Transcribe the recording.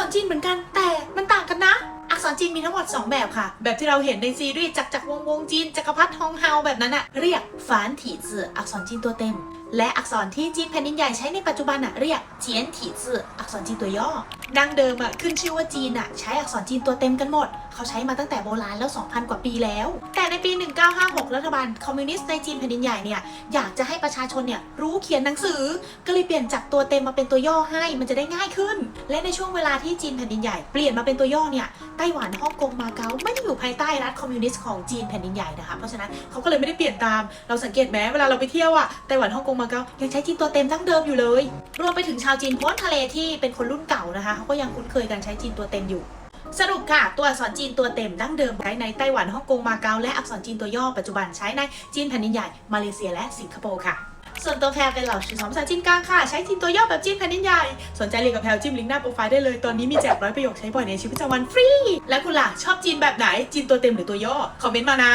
อนจีนเหมือนกันแต่มันต่างกันนะ จีนมีทั้งหมด 2 แบบค่ะ แบบที่เราเห็นในซีรีส์จักจักรวงวงจีนจักรพรรดิฮองเฮาแบบนั้นอะเรียกฝานถีจื่ออักษรจีนตัวเต็ม และอักษรที่จีนแผ่นดินใหญ่ใช้ในปัจจุบันอะเรียกเจียนถีจื่ออักษรจีนตัวย่อดั้งเดิมอะขึ้นชื่อว่าจีนอะใช้อักษรจีนตัวเต็มกันหมด เขาใช้มาตั้งแต่โบราณแล้ว 2,000 กว่าปีแล้ว แต่ในปี 1956 รัฐบาลคอมมิวนิสต์ในจีนแผ่นดินใหญ่เนี่ยอยากจะให้ประชาชนเนี่ยรู้เขียนหนังสือ ก็เลยเปลี่ยนจากตัวเต็มมาเป็นตัวย่อให้มันจะได้ง่ายขึ้น และในช่วงเวลาที่จีนแผ่นดินใหญ่เปลี่ยนมาเป็นตัวย่อเนี่ยไต้หวันฮ่องกงมาเก๊าไม่ได้อยู่ภายใต้รัฐคอมมิวนิสต์ของจีนแผ่นดินใหญ่นะคะเพราะฉะนั้นเขาก็เลยไม่ได้เปลี่ยนตามเราสังเกตไหมเวลาเราไปเที่ยวอะไต้หวันฮ่องกงมาเก๊ายังใช้จีนตัวเต็มดั้งเดิมอยู่เลย รวมไปถึงชาวจีนพ้นทะเลที่เป็นคนรุ่นเก่านะคะเขาก็ยังคุ้นเคยกันใช้จีนตัวเต็มอยู่สรุปค่ะ ตัวอักษรจีนตัวเต็มดั้งเดิมใช้ในไต้หวันฮ่องกงมาเก๊าและอักษรจีนตัวย่อปัจจุบันใช้ในจีนแผ่นดินใหญ่มาเลเซียและสิงคโปร์ค่ะ ส่วนตัวแพรเป็นเหล่าชื่อสอนภาษาจีนกลางค่ะ ใช้จีนตัวย่อแบบจีนแผ่นดินใหญ่ สนใจเรียนกับแพรจิ้มลิงก์หน้าโปรไฟล์ได้เลย ตอนนี้มีแจกร้อยประโยคใช้บ่อยในชีวิตประจำวันฟรี และคุณล่ะชอบจีนแบบไหน จีนตัวเต็มหรือตัวย่อ คอมเมนต์มานะ